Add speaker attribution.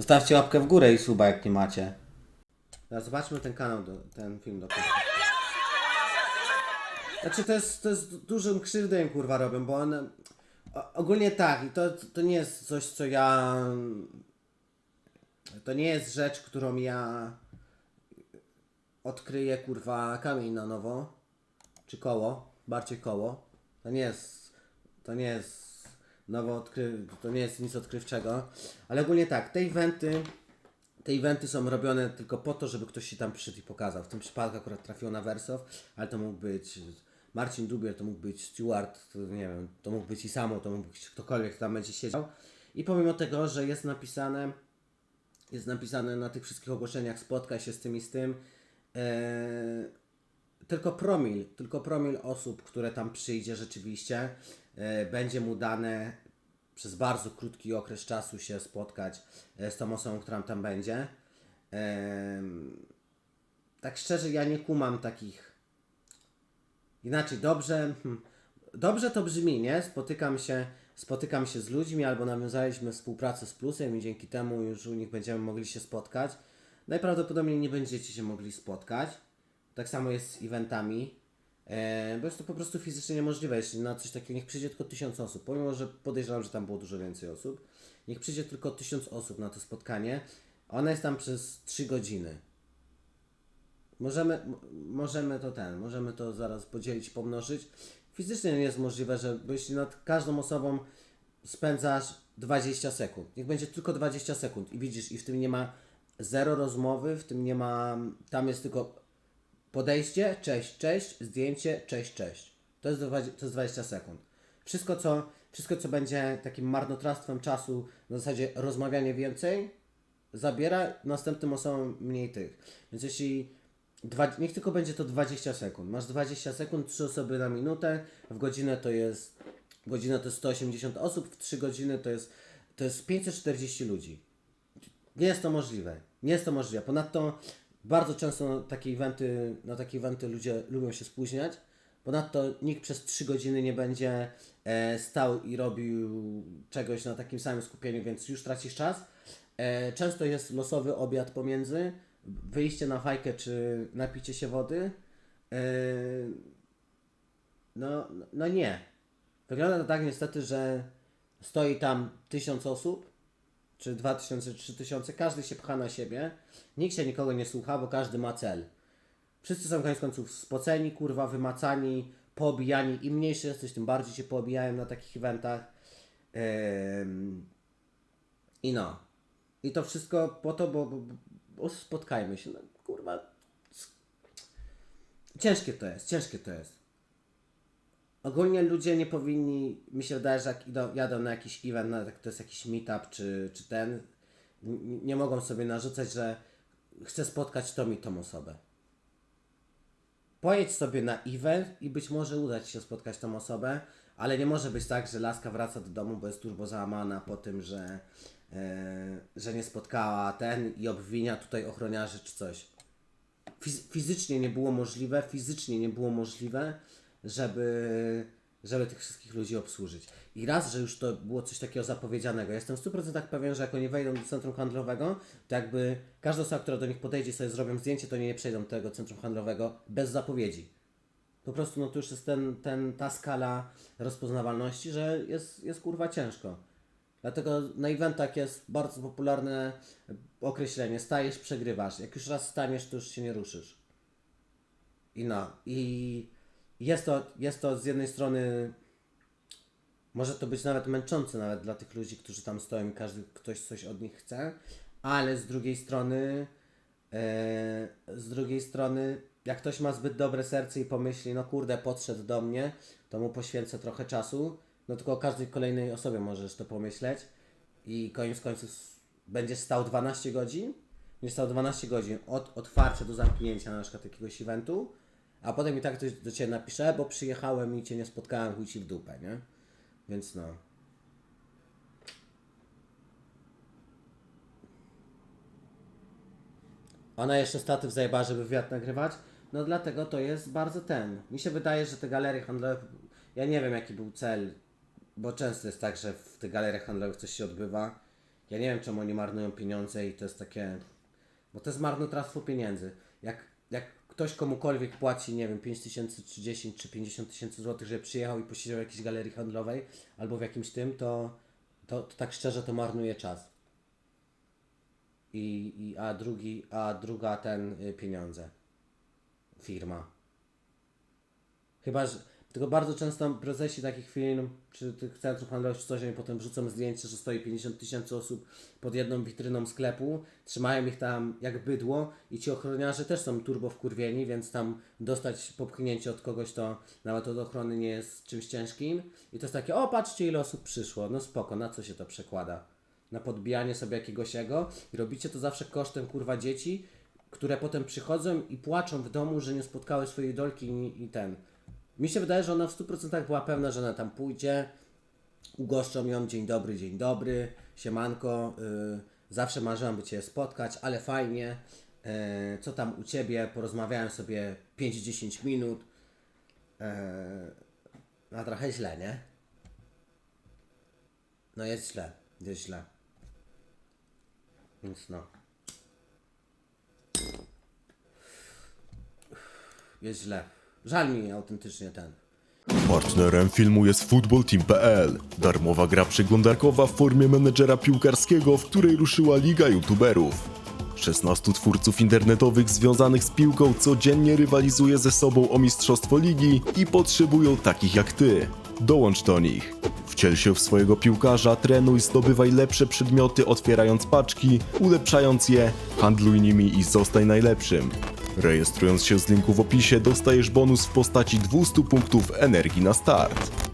Speaker 1: Zostawcie łapkę w górę i suba, jak nie macie. Teraz zobaczmy ten kanał, do, ten film do końca. Znaczy to jest, to jest dużym krzywdę im kurwa robią, bo one... Ogólnie tak, i to, to nie jest coś, co ja... To nie jest rzecz, którą ja odkryję kurwa kamień na nowo. Czy koło, bardziej koło. To nie jest, to nie jest nowo odkry... to nie jest nic odkrywczego. Ale ogólnie tak, te eventy, te eventy są robione tylko po to, żeby ktoś się tam przyszedł i pokazał. W tym przypadku akurat trafiło na Wersow, ale to mógł być Marcin Dubiel, to mógł być Stewart, to nie wiem, to mógł być i samo, to mógł być ktokolwiek, kto tam będzie siedział. I pomimo tego, że jest napisane, jest napisane na tych wszystkich ogłoszeniach spotkaj się z tym i z tym, e, tylko promil, tylko promil osób, które tam przyjdzie rzeczywiście, e, będzie mu dane przez bardzo krótki okres czasu się spotkać e, z tą osobą, która tam będzie. Tak szczerze, ja nie kumam takich. Inaczej, dobrze. hmm, Dobrze to brzmi, nie? Spotykam się, spotykam się z ludźmi, albo nawiązaliśmy współpracę z Plusem i dzięki temu już u nich będziemy mogli się spotkać. Najprawdopodobniej nie będziecie się mogli spotkać. Tak samo jest z eventami. E, bo jest to po prostu fizycznie niemożliwe. Jeśli na coś takiego niech przyjdzie tylko tysiąc osób, pomimo że podejrzewam, że tam było dużo więcej osób, niech przyjdzie tylko tysiąc osób na to spotkanie. Ona jest tam przez 3 godziny. Możemy, możemy to ten, możemy to zaraz podzielić, pomnożyć. Fizycznie nie jest możliwe, że bo jeśli nad każdą osobą spędzasz 20 sekund, niech będzie tylko 20 sekund i widzisz, i w tym nie ma zero rozmowy, w tym nie ma, tam jest tylko podejście, cześć, cześć, zdjęcie, cześć, cześć. To jest, 20, to jest 20 sekund. Wszystko co, wszystko, co będzie takim marnotrawstwem czasu, na zasadzie rozmawianie więcej, zabiera następnym osobom mniej tych. Więc jeśli dwa, niech tylko będzie to 20 sekund. Masz 20 sekund, 3 osoby na minutę, w godzinę to jest godzinę to jest 180 osób, w 3 godziny to jest to jest 540 ludzi. Nie jest to możliwe. Nie jest to możliwe. Ponadto bardzo często na takie eventy, na takie eventy ludzie lubią się spóźniać. Ponadto nikt przez 3 godziny nie będzie e, stał i robił czegoś na takim samym skupieniu, więc już tracisz czas. E, często jest losowy obiad pomiędzy, wyjście na fajkę czy napicie się wody. E, no, no nie. Wygląda to tak niestety, że stoi tam tysiąc osób, czy 2000, 3000, każdy się pcha na siebie, nikt się nikogo nie słucha, bo każdy ma cel. Wszyscy są koniec końców spoceni, kurwa, wymacani, poobijani. Im mniejszy jesteś, tym bardziej cię poobijają na takich eventach. Ym, I no. I to wszystko po to, bo, bo, bo spotkajmy się. No, kurwa. Ciężkie to jest, ciężkie to jest. Ogólnie ludzie nie powinni, mi się wydaje, że jak idą, jadą na jakiś event, na, to jest jakiś meetup czy, czy ten, nie mogą sobie narzucać, że chcę spotkać tą i tą osobę. Pojedź sobie na event i być może uda Ci się spotkać tą osobę, ale nie może być tak, że laska wraca do domu, bo jest turbo załamana po tym, że, e, że nie spotkała ten i obwinia tutaj ochroniarzy czy coś. Fiz- fizycznie nie było możliwe, fizycznie nie było możliwe, żeby, żeby tych wszystkich ludzi obsłużyć. I raz, że już to było coś takiego zapowiedzianego, jestem w 100% pewien, że jak oni wejdą do centrum handlowego, to jakby każda osoba, która do nich podejdzie i sobie zrobią zdjęcie, to nie, przejdą do tego centrum handlowego bez zapowiedzi. Po prostu no to już jest ten, ten, ta skala rozpoznawalności, że jest, jest kurwa ciężko. Dlatego na eventach jest bardzo popularne określenie stajesz, przegrywasz. Jak już raz staniesz, to już się nie ruszysz. I no, i jest to, jest to z jednej strony może to być nawet męczące nawet dla tych ludzi, którzy tam stoją i każdy ktoś coś od nich chce, ale z drugiej strony e, z drugiej strony jak ktoś ma zbyt dobre serce i pomyśli, no kurde, podszedł do mnie, to mu poświęcę trochę czasu, no tylko o każdej kolejnej osobie możesz to pomyśleć i koniec końców będziesz stał 12 godzin, będziesz stał 12 godzin. Od otwarcia do zamknięcia na przykład jakiegoś eventu, a potem i tak ktoś do Ciebie napisze, bo przyjechałem i Cię nie spotkałem, chuj Ci w dupę, nie? Więc no. Ona jeszcze statyw zajebała, żeby wywiad nagrywać. No dlatego to jest bardzo ten. Mi się wydaje, że te galerie handlowe. Ja nie wiem jaki był cel, bo często jest tak, że w tych galeriach handlowych coś się odbywa. Ja nie wiem, czemu oni marnują pieniądze i to jest takie... Bo to jest marnotrawstwo pieniędzy. Jak, ktoś komukolwiek płaci, nie wiem, 5 tysięcy, czy 10, czy 50 tysięcy złotych, żeby przyjechał i posiedział w jakiejś galerii handlowej albo w jakimś tym, to, to, to tak szczerze to marnuje czas. I, i, a, drugi, a druga ten y, pieniądze. Firma. Chyba, że tylko bardzo często prezesi takich firm, czy tych centrów handlowych, czy coś, oni potem wrzucą zdjęcie, że stoi 50 tysięcy osób pod jedną witryną sklepu, trzymają ich tam jak bydło i ci ochroniarze też są turbo wkurwieni, więc tam dostać popchnięcie od kogoś to nawet od ochrony nie jest czymś ciężkim. I to jest takie, o patrzcie ile osób przyszło, no spoko, na co się to przekłada? Na podbijanie sobie jakiegoś ego i robicie to zawsze kosztem kurwa dzieci, które potem przychodzą i płaczą w domu, że nie spotkały swojej dolki i, i ten. Mi się wydaje, że ona w 100% była pewna, że ona tam pójdzie, ugoszczą ją, dzień dobry, dzień dobry, siemanko, y, zawsze marzyłam by Cię spotkać, ale fajnie, y, co tam u Ciebie, porozmawiałem sobie 5-10 minut, y, no trochę źle, nie? No jest źle, jest źle. Więc no. Jest źle. Żal mi autentycznie ten.
Speaker 2: Partnerem filmu jest footballteam.pl, darmowa gra przeglądarkowa w formie menedżera piłkarskiego, w której ruszyła Liga YouTuberów. 16 twórców internetowych związanych z piłką codziennie rywalizuje ze sobą o mistrzostwo ligi i potrzebują takich jak ty. Dołącz do nich. Wciel się w swojego piłkarza, trenuj, zdobywaj lepsze przedmioty otwierając paczki, ulepszając je, handluj nimi i zostaj najlepszym. Rejestrując się z linku w opisie dostajesz bonus w postaci 200 punktów energii na start.